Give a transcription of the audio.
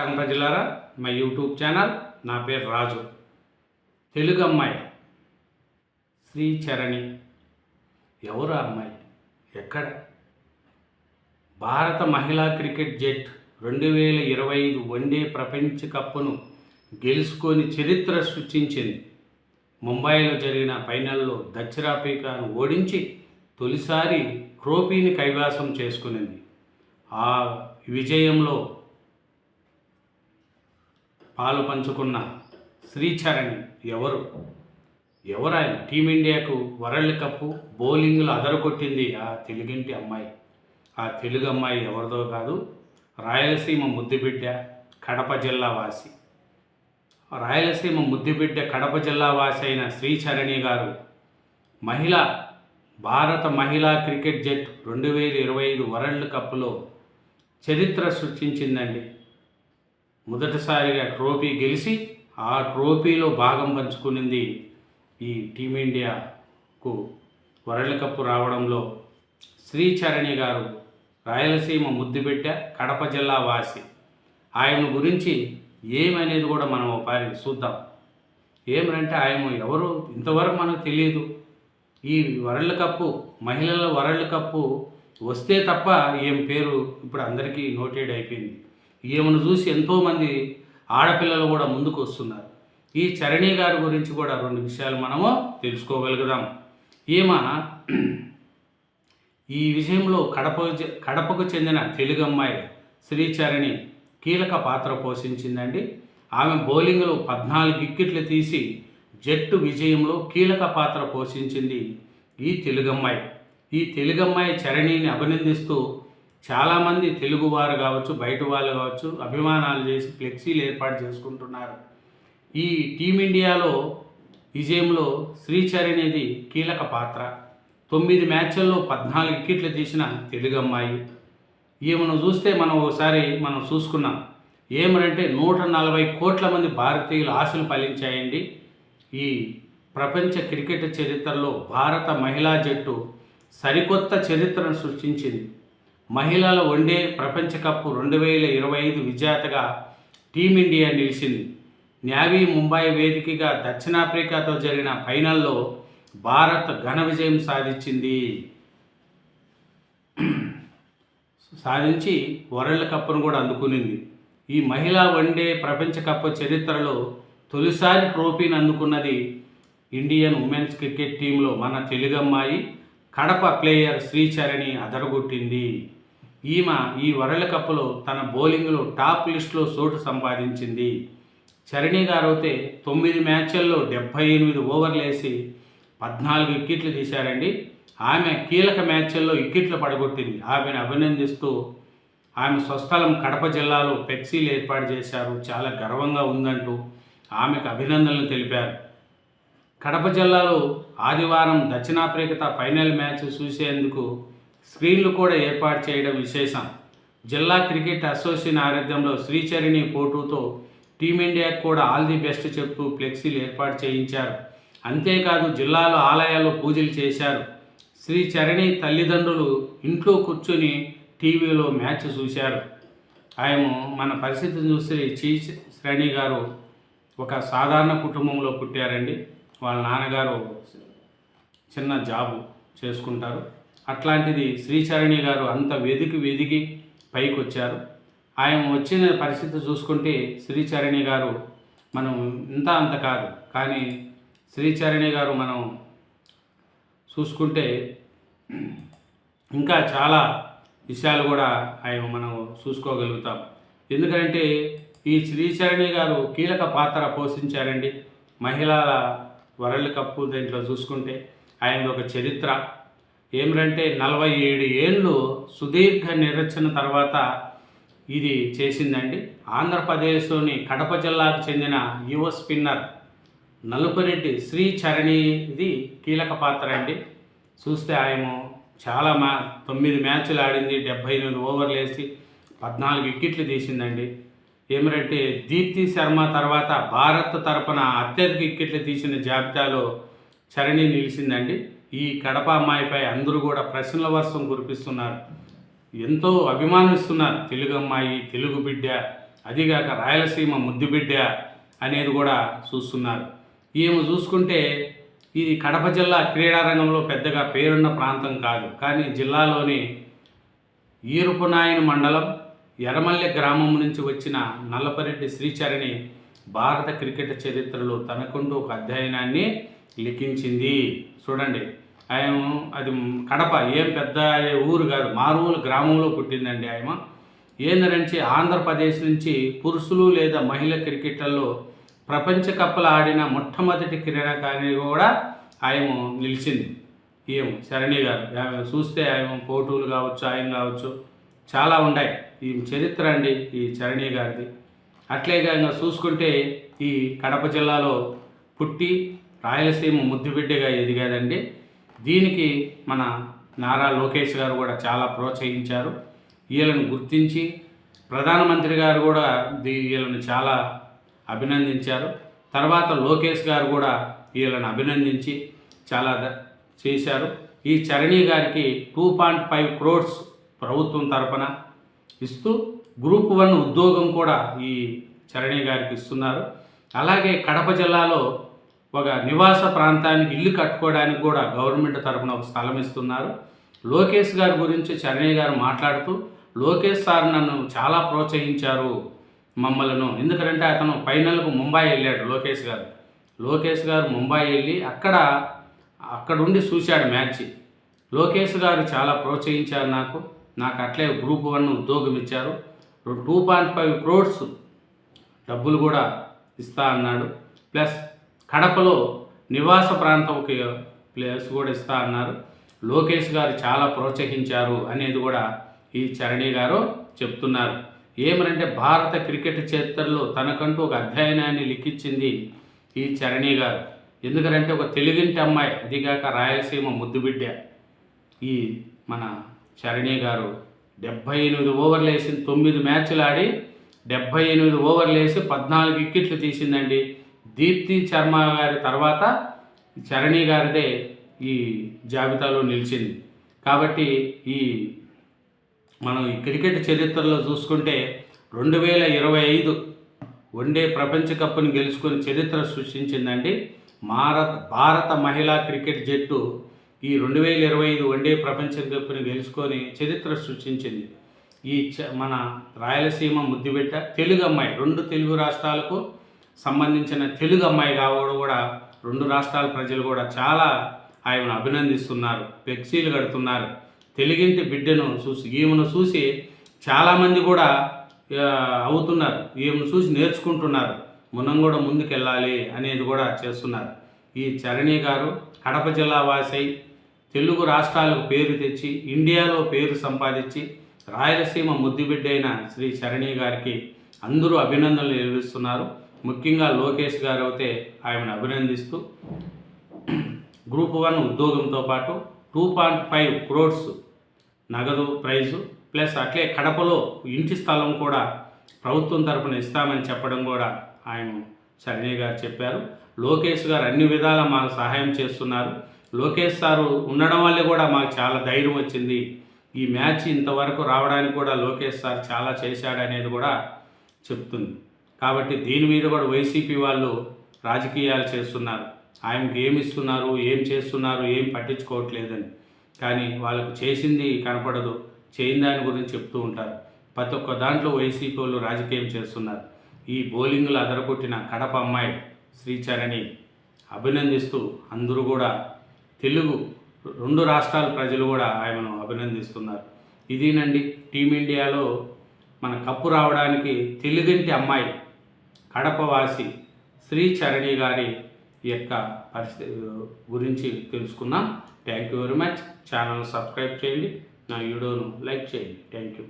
నమస్కారం ప్రజలారా. మా యూట్యూబ్ ఛానల్ నా పేరు రాజు. తెలుగు అమ్మాయి శ్రీ చరణి ఎవరు అమ్మాయి? ఎక్కడ? భారత మహిళా క్రికెట్ జట్ రెండు వేల ఇరవై ఐదు వన్డే ప్రపంచ కప్ను గెలుచుకొని చరిత్ర సృష్టించింది. ముంబైలో జరిగిన ఫైనల్లో దక్షిణాఫ్రికాను ఓడించి తొలిసారి ట్రోఫీని కైవాసం చేసుకునింది. ఆ విజయంలో పాలు పంచుకున్న శ్రీచరణి ఎవరు? ఎవరు ఆయన టీమిండియాకు వరల్డ్ కప్ బౌలింగ్లో అదరగొట్టింది ఆ తెలుగింటి అమ్మాయి. ఆ తెలుగు అమ్మాయి ఎవరిదో కాదు రాయలసీమ ముద్దుబిడ్డ కడప జిల్లా వాసి. రాయలసీమ ముద్దుబిడ్డ కడప జిల్లా వాసి అయిన శ్రీచరణి గారు మహిళ భారత మహిళా క్రికెట్ జట్ రెండు వేల ఇరవై ఐదు వరల్డ్ కప్లో చరిత్ర సృష్టించిందండి. మొదటిసారిగా ట్రోఫీ గెలిచి ఆ ట్రోఫీలో భాగం పంచుకునింది ఈ టీమిండియాకు వరల్డ్ కప్ రావడంలో శ్రీచరణి గారు రాయలసీమ ముద్దుబిడ్డ కడప జిల్లా వాసి. ఆయన గురించి ఏమనేది కూడా మనం పారి చూద్దాం. ఏమనంటే ఆయన ఎవరు? ఇంతవరకు మనకు తెలియదు. ఈ వరల్డ్ కప్పు మహిళల వరల్డ్ కప్పు వస్తే తప్ప ఏం పేరు ఇప్పుడు అందరికీ నోటెడ్ అయిపోయింది. ఈమెను చూసి ఎంతోమంది ఆడపిల్లలు కూడా ముందుకు వస్తున్నారు. ఈ చరణి గారి గురించి కూడా రెండు విషయాలు మనము తెలుసుకోగలుగుదాం. ఈమె ఈ విషయంలో కడప కడపకు చెందిన తెలుగమ్మాయి శ్రీచరణి కీలక పాత్ర పోషించిందండి. ఆమె బౌలింగ్లో పద్నాలుగు వికెట్లు తీసి జట్టు విజయంలో కీలక పాత్ర పోషించింది ఈ తెలుగమ్మాయి ఈ తెలుగమ్మాయి చరణిని అభినందిస్తూ చాలామంది తెలుగువారు కావచ్చు బయట వాళ్ళు కావచ్చు అభిమానాలు చేసి ఫ్లెక్సీలు ఏర్పాటు చేసుకుంటున్నారు. ఈ టీమిండియాలో విజయంలో శ్రీచరణిది కీలక పాత్ర. తొమ్మిది మ్యాచ్ల్లో పద్నాలుగు వికెట్లు తీసిన తెలుగు అమ్మాయి. ఈమెను చూస్తే మనం ఒకసారి మనం చూసుకున్నాం. ఏమనంటే నూట నలభై కోట్ల మంది భారతీయులు ఆశలు ఫలించాయండి. ఈ ప్రపంచ క్రికెట్ చరిత్రలో భారత మహిళా జట్టు సరికొత్త చరిత్రను సృష్టించింది. మహిళల వన్డే ప్రపంచ కప్ రెండు వేల ఇరవై ఐదు విజేతగా టీమిండియా నిలిచింది. న్యావీ ముంబై వేదికగా దక్షిణాఫ్రికాతో జరిగిన ఫైనల్లో భారత్ ఘన విజయం సాధించింది. సాధించి వరల్డ్ కప్ను కూడా అందుకునింది. ఈ మహిళా వన్డే ప్రపంచ కప్ చరిత్రలో తొలిసారి ట్రోఫీని అందుకున్నది ఇండియన్ ఉమెన్స్ క్రికెట్ టీంలో మన తెలుగమ్మాయి కడప ప్లేయర్ శ్రీచరణి అదరగొట్టింది. ఈమె ఈ వరల్డ్ కప్లో తన బౌలింగ్లో టాప్ లిస్టులో చోటు సంపాదించింది. చరణి గారు అయితే తొమ్మిది మ్యాచ్ల్లో డెబ్భై ఎనిమిది ఓవర్లు వేసి పద్నాలుగు వికెట్లు తీశారండి. ఆమె కీలక మ్యాచ్ల్లో వికెట్లు పడగొట్టింది. ఆమెను అభినందిస్తూ ఆమె స్వస్థలం కడప జిల్లాలో ఫ్లెక్సీలు ఏర్పాటు చేశారు. చాలా గర్వంగా ఉందంటూ ఆమెకు అభినందనలు తెలిపారు. కడప జిల్లాలో ఆదివారం దక్షిణాఫ్రికా ఫైనల్ మ్యాచ్ చూసేందుకు స్క్రీన్లు కూడా ఏర్పాటు చేయడం విశేషం. జిల్లా క్రికెట్ అసోసియేషన్ ఆరోగ్యంలో శ్రీచరణి పోటుతో టీమిండియాకు కూడా ఆల్ ది బెస్ట్ చెప్తూ ఫ్లెక్సీలు ఏర్పాటు చేయించారు. అంతేకాదు జిల్లాలో ఆలయాల్లో పూజలు చేశారు. శ్రీ చరణి తల్లిదండ్రులు ఇంట్లో కూర్చొని టీవీలో మ్యాచ్ చూశారు. ఆయన మన పరిస్థితిని చూస్తే చీ శ్రేణి గారు ఒక సాధారణ కుటుంబంలో పుట్టారండి. వాళ్ళ నాన్నగారు చిన్న జాబు చేసుకుంటారు. అట్లాంటిది శ్రీచరణి గారు అంత వెదికి వెదికి పైకి వచ్చారు ఆయన వచ్చిన పరిస్థితి చూసుకుంటే శ్రీచరణి గారు మనం ఇంత అంత కాదు. కానీ శ్రీచరణి గారు మనం చూసుకుంటే ఇంకా చాలా విషయాలు కూడా ఆయన మనం చూసుకోగలుగుతాం. ఎందుకంటే ఈ శ్రీచరణి గారు కీలక పాత్ర పోషించారండి. మహిళల వరల్డ్ కప్ దీంట్లో చూసుకుంటే ఆయన ఒక చరిత్ర. ఏమిటంటే నలభై ఏడు ఏళ్ళు సుదీర్ఘ నిరచన తర్వాత ఇది చేసిందండి. ఆంధ్రప్రదేశ్లోని కడప జిల్లాకు చెందిన యువ స్పిన్నర్ నలుపురెడ్డి శ్రీ చరణిది కీలక పాత్ర అండి. చూస్తే ఆయన చాలా మ్యా తొమ్మిది మ్యాచ్లు ఆడింది డెబ్బై ఎనిమిది ఓవర్లు వేసి పద్నాలుగు వికెట్లు తీసిందండి. ఏమిటంటే దీప్తి శర్మ తర్వాత భారత్ తరపున అత్యధిక వికెట్లు తీసిన జాబితాలో చరణి నిలిచిందండి. ఈ కడప అమ్మాయిపై అందరూ కూడా ప్రశ్నల వర్షం కురిపిస్తున్నారు. ఎంతో అభిమానిస్తున్నారు. తెలుగు అమ్మాయి తెలుగు బిడ్డ అదిగాక రాయలసీమ ముద్దుబిడ్డ అనేది కూడా చూస్తున్నారు. ఈమె చూసుకుంటే ఇది కడప జిల్లా క్రీడారంగంలో పెద్దగా పేరున్న ప్రాంతం కాదు. కానీ జిల్లాలోని ఈరుపునాయని మండలం ఎర్రమల్లె గ్రామం నుంచి వచ్చిన నల్లపరెడ్డి శ్రీచరణి భారత క్రికెట్ చరిత్రలో తనకుంటూ ఒక అధ్యయనాన్ని లిఖించింది. చూడండి. ఆయన అది కడప ఏం పెద్ద ఊరు కాదు మారుమూల గ్రామంలో పుట్టిందండి ఆయన ఏంటంటే ఆంధ్రప్రదేశ్ నుంచి పురుషులు లేదా మహిళ క్రికెటర్లో ప్రపంచ కప్పులు ఆడిన మొట్టమొదటి క్రీడాకారిణి కూడా ఆయన నిలిచింది. ఏం శరణి గారు. చూస్తే ఆయన పోటీలు కావచ్చు ఆయన కావచ్చు చాలా ఉన్నాయి. ఈ చరిత్ర అండి ఈ చరణి గారిది. అట్లేగా ఇంకా చూసుకుంటే ఈ కడప జిల్లాలో పుట్టి రాయలసీమ ముద్దుబిడ్డగా ఎదిగాదండి దీనికి మన నారా లోకేష్ గారు కూడా చాలా ప్రోత్సహించారు. వీళ్ళని గుర్తించి ప్రధానమంత్రి గారు కూడా దీ వీళ్ళని చాలా అభినందించారు. తర్వాత లోకేష్ గారు కూడా వీళ్ళని అభినందించి చాలా చేశారు. ఈ చరణి గారికి టూ పాయింట్ ఫైవ్ క్రోడ్స్ ప్రభుత్వం తరపున ఇస్తూ గ్రూప్ వన్ ఉద్యోగం కూడా ఈ చరణి గారికి ఇస్తున్నారు. అలాగే కడప జిల్లాలో ఒక నివాస ప్రాంతానికి ఇల్లు కట్టుకోవడానికి కూడా గవర్నమెంట్ తరపున ఒక స్థలం ఇస్తున్నారు. లోకేష్ గారి గురించి చరణ్య గారు మాట్లాడుతూ లోకేష్ సార్ నన్ను చాలా ప్రోత్సహించారు మమ్మలను. ఎందుకంటే అతను ఫైనల్కు ముంబై వెళ్ళాడు లోకేష్ గారు. లోకేష్ గారు ముంబై వెళ్ళి అక్కడ అక్కడుండి చూశాడు మ్యాచ్. లోకేష్ గారు చాలా ప్రోత్సహించారు నాకు. నాకు అట్లే గ్రూప్ వన్ ఉద్యోగం ఇచ్చారు. టూ పాయింట్ ఫైవ్ క్రోడ్స్ డబ్బులు కూడా ఇస్తా అన్నాడు. ప్లస్ కడపలో నివాస ప్రాంతం ఒక ప్లేస్ కూడా ఇస్తా అన్నారు. లోకేష్ గారు చాలా ప్రోత్సహించారు అనేది కూడా ఈ చరణి గారు చెప్తున్నారు. ఏమనంటే భారత క్రికెట్ చరిత్రలో తనకంటూ ఒక అధ్యయనాన్ని లిఖించింది ఈ చరణి గారు. ఎందుకంటే ఒక తెలుగింటి అమ్మాయి అదిగాక రాయలసీమ ముద్దుబిడ్డ ఈ మన చరణి గారు. డెబ్భై ఎనిమిది ఓవర్లు వేసి తొమ్మిది మ్యాచ్లు ఆడి డెబ్భై ఎనిమిది ఓవర్లు వేసి పద్నాలుగు వికెట్లు తీసిందండి. దీప్తి శర్మ గారి తర్వాత చరణి గారిదే ఈ జాబితాలో నిలిచింది. కాబట్టి ఈ మనం ఈ క్రికెట్ చరిత్రలో చూసుకుంటే రెండు వేల ఇరవై ఐదు వన్డే ప్రపంచ కప్ను గెలుచుకుని చరిత్ర సృష్టించిందండి. భారత భారత మహిళా క్రికెట్ జట్టు ఈ రెండు వేల ఇరవై ఐదు వన్డే ప్రపంచ కప్ను గెలుచుకొని చరిత్ర సృష్టించింది. ఈ చ- మన రాయలసీమ ముద్దుబిడ్డ తెలుగు అమ్మాయి రెండు తెలుగు రాష్ట్రాలకు సంబంధించిన తెలుగు అమ్మాయి కావడం కూడా రెండు రాష్ట్రాల ప్రజలు కూడా చాలా ఆయన అభినందిస్తున్నారు ఫ్లెక్సీలు కడుతున్నారు. తెలుగింటి బిడ్డను చూసి ఈమెను చూసి చాలామంది కూడా అవుతున్నారు. ఈమెను చూసి నేర్చుకుంటున్నారు. మనం కూడా ముందుకెళ్ళాలి అనేది కూడా చేస్తున్నారు. ఈ చరణి గారు కడప జిల్లా వాసై తెలుగు రాష్ట్రాలకు పేరు తెచ్చి ఇండియాలో పేరు సంపాదించి రాయలసీమ ముద్దుబిడ్డైన శ్రీ చరణి గారికి అందరూ అభినందనలు తెలిపిస్తున్నారు ముఖ్యంగా లోకేష్ గారు అయితే ఆయనను అభినందిస్తూ గ్రూప్ వన్ ఉద్యోగంతో పాటు టూ పాయింట్ ఫైవ్ క్రోడ్స్ నగదు ప్రైజు ప్లస్ అట్లే కడపలో ఇంటి స్థలం కూడా ప్రభుత్వం తరపున ఇస్తామని చెప్పడం కూడా ఆయన చరణి గారు చెప్పారు. లోకేష్ గారు అన్ని విధాలా మాకు సహాయం చేస్తున్నారు. లోకేష్ సారు ఉండడం వల్లే కూడా మాకు చాలా ధైర్యం వచ్చింది. ఈ మ్యాచ్ ఇంతవరకు రావడానికి కూడా లోకేష్ సార్ చాలా చేశాడనేది కూడా చెప్తుంది. కాబట్టి దీని మీద కూడా వైసీపీ వాళ్ళు రాజకీయాలు చేస్తున్నారు. ఆయనకి ఏమి ఇస్తున్నారు ఏం చేస్తున్నారు ఏం పట్టించుకోవట్లేదని. కానీ వాళ్ళకు చేసింది కనపడదు. చేయని దాని గురించి చెప్తూ ఉంటారు. ప్రతి ఒక్క దాంట్లో వైసీపీ వాళ్ళు రాజకీయం చేస్తున్నారు. ఈ బౌలింగ్లు అదరగొట్టిన కడప అమ్మాయి శ్రీచరణి అభినందిస్తూ అందరూ కూడా తెలుగు రెండు రాష్ట్రాల ప్రజలు కూడా ఆయనను అభినందిస్తున్నారు. ఇదేనండి టీమిండియాలో మన కప్పు రావడానికి తెలుగింటి అమ్మాయి కడపవాసి శ్రీ చరణి గారి యొక్క పరిస్థితి గురించి తెలుసుకున్నాం thank you very much channel subscribe చేయండి. నా వీడియోను లైక్ చేయండి. Thank you